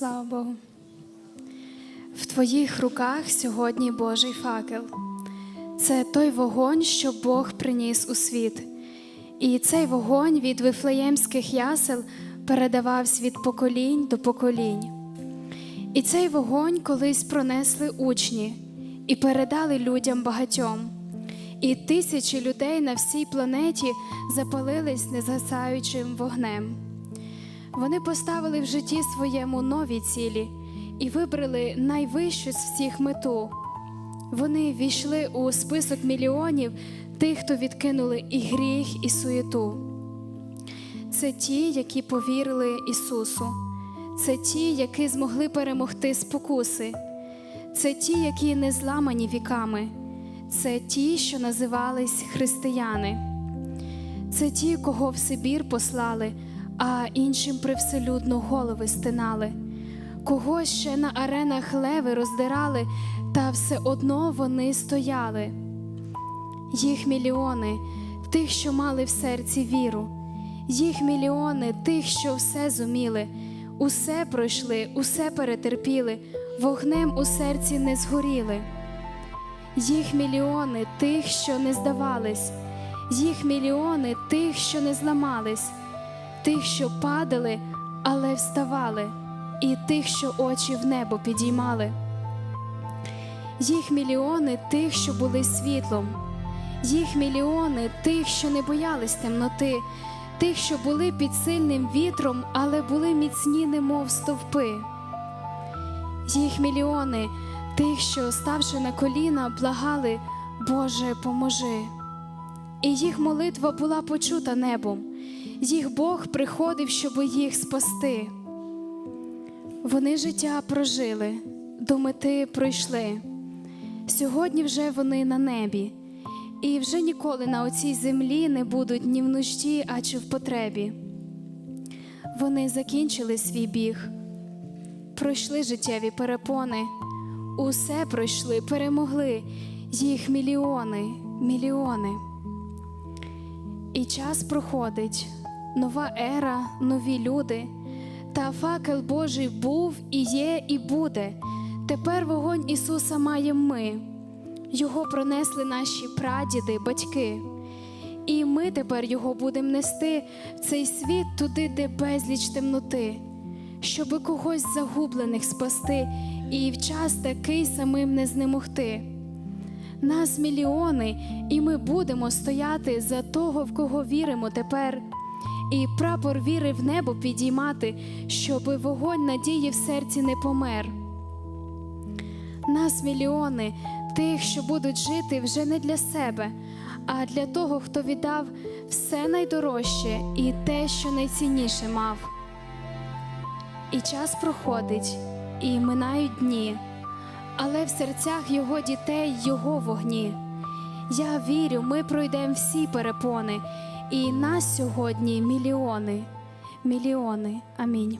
Слава Богу. В твоїх руках сьогодні Божий факел. Це той вогонь, що Бог приніс у світ. І цей вогонь від вифлеємських ясел передавався від поколінь до поколінь. І цей вогонь колись пронесли учні і передали людям багатьом. І тисячі людей на всій планеті запалились незгасаючим вогнем. Вони поставили в житті своєму нові цілі і вибрали найвищу з всіх мету. Вони війшли у список мільйонів тих, хто відкинули і гріх, і суєту. Це ті, які повірили Ісусу, це ті, які змогли перемогти спокуси, це ті, які не зламані віками, це ті, що називались християни, це ті, кого в Сибір послали, а іншим привселюдно голови стинали, кого ще на аренах леви роздирали, та все одно вони стояли. Їх мільйони, тих, що мали в серці віру, їх мільйони тих, що все зуміли, усе пройшли, усе перетерпіли, вогнем у серці не згоріли. Їх мільйони тих, що не здавались, їх мільйони тих, що не зламались, тих, що падали, але вставали, і тих, що очі в небо підіймали. Їх мільйони тих, що були світлом, їх мільйони тих, що не боялись темноти, тих, що були під сильним вітром, але були міцні, немов стовпи. Їх мільйони тих, що, ставши на коліна, благали, Боже, поможи. І їх молитва була почута небом, їх Бог приходив, щоб їх спасти. Вони життя прожили, до мети пройшли. Сьогодні вже вони на небі, і вже ніколи на оцій землі не будуть ні в нужді, а чи в потребі. Вони закінчили свій біг, пройшли життєві перепони, усе пройшли, перемогли їх мільйони, мільйони. І час проходить, нова ера, нові люди. Та факел Божий був і є, і буде. Тепер вогонь Ісуса маємо ми. Його пронесли наші прадіди, батьки. І ми тепер його будемо нести в цей світ туди, де безліч темноти, щоби когось загублених спасти, і в час такий самим не знемогти. Нас мільйони, і ми будемо стояти за того, в кого віримо тепер, і прапор віри в небо підіймати, щоби вогонь надії в серці не помер. Нас мільйони тих, що будуть жити вже не для себе, а для того, хто віддав все найдорожче і те, що найцінніше мав. І час проходить, і минають дні, але в серцях його дітей його вогні. Я вірю, ми пройдемо всі перепони, і нас сьогодні мільйони, мільйони. Амінь.